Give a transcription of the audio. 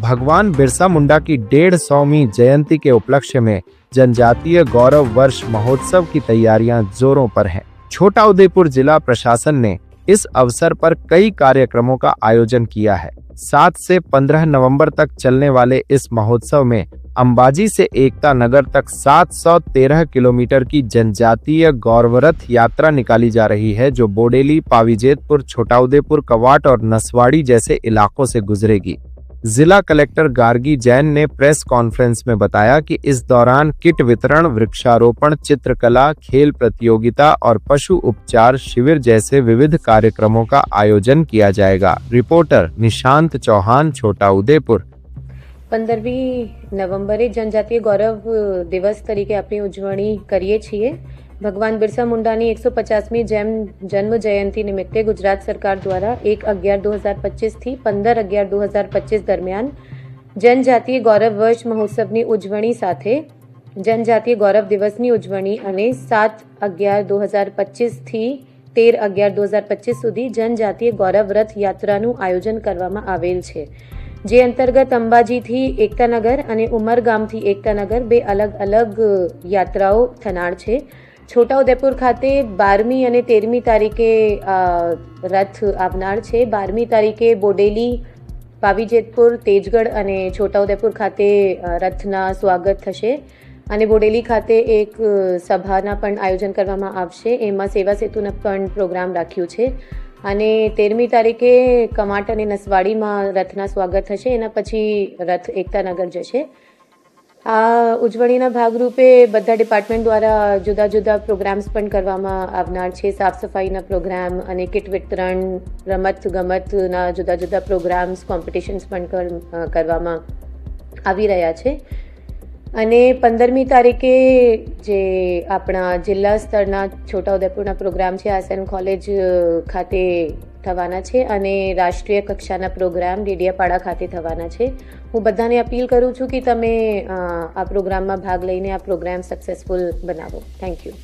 भगवान बिरसा मुंडा की डेढ़ सौवीं जयंती के उपलक्ष्य में जनजातीय गौरव वर्ष महोत्सव की तैयारियाँ जोरों पर हैं। छोटा उदेपुर जिला प्रशासन ने इस अवसर पर कई कार्यक्रमों का आयोजन किया है सात से पंद्रह नवंबर तक चलने वाले इस महोत्सव में अंबाजी से एकता नगर तक 713 किलोमीटर की जनजातीय गौरवरथ यात्रा निकाली जा रही है, जो बोडेली, पावीजेतपुर छोटाउदेपुर कवाट और नसवाड़ी जैसे इलाकों से गुजरेगी जिला कलेक्टर गार्गी जैन ने प्रेस कॉन्फ्रेंस में बताया कि इस दौरान किट वितरण वृक्षारोपण चित्रकला खेल प्रतियोगिता और पशु उपचार शिविर जैसे विविध कार्यक्रमों का आयोजन किया जाएगा रिपोर्टर निशांत चौहान छोटा उदेपुर પંદરમી નવેમ્બરે જનજાતીય ગૌરવ દિવસ તરીકે આપણે ઉજવણી કરીએ છીએ ભગવાન બિરસા મુંડાની એકસો પચાસમી જેમ જન્મ જયંતિ નિમિત્તે ગુજરાત સરકાર દ્વારા એક અગિયાર દો હજાર પચીસથી પંદર અગિયાર દો હજાર પચીસ દરમિયાન જનજાતીય ગૌરવ વર્ષ મહોત્સવની ઉજવણી સાથે જનજાતીય ગૌરવ દિવસની ઉજવણી અને સાત અગિયાર દો હજાર પચીસથી તેર અગિયાર દો હજાર પચીસ સુધી જનજાતીય ગૌરવ રથ યાત્રાનું આયોજન કરવામાં આવેલ છે. જે અંતર્ગત અંબાજીથી એકતાનગર અને ઉમરગામથી એકતાનગર બે અલગ અલગ યાત્રાઓ થનાર છે. છોટાઉદેપુર ખાતે બારમી અને તેરમી તારીખે રથ આવનાર છે. બારમી તારીખે બોડેલી, પાવીજેતપુર, તેજગઢ અને છોટાઉદેપુર ખાતે રથના સ્વાગત થશે. અને બોડેલી ખાતે એક સભાના પણ આયોજન કરવામાં આવશે. એમાં સેવા સેતુનો પણ પ્રોગ્રામ રાખ્યું છે. અને તેરમી તારીખે કમાટ અને નસવાડીમાં રથના સ્વાગત થશે. એના પછી રથ એકતાનગર જશે. આ ઉજવણીના ભાગરૂપે બધા ડિપાર્ટમેન્ટ દ્વારા જુદા જુદા પ્રોગ્રામ્સ પણ કરવામાં આવનાર છે. સાફ સફાઈના પ્રોગ્રામ અને કિટ વિતરણ, રમત ગમતના જુદા જુદા પ્રોગ્રામ્સ, કોમ્પિટિશન્સ પણ કર- કરવામાં આવી રહ્યા છે. અને પંદરમી તારીખે જે આપણા જિલ્લા સ્તરના છોટાઉદેપુરના પ્રોગ્રામ છે આસન કોલેજ ખાતે થવાના છે અને રાષ્ટ્રીય કક્ષાના પ્રોગ્રામ ડેડિયાપાડા ખાતે થવાના છે. હું બધાને અપીલ કરું છું કે તમે આ પ્રોગ્રામમાં ભાગ લઈને આ પ્રોગ્રામ સક્સેસફુલ બનાવો. Thank you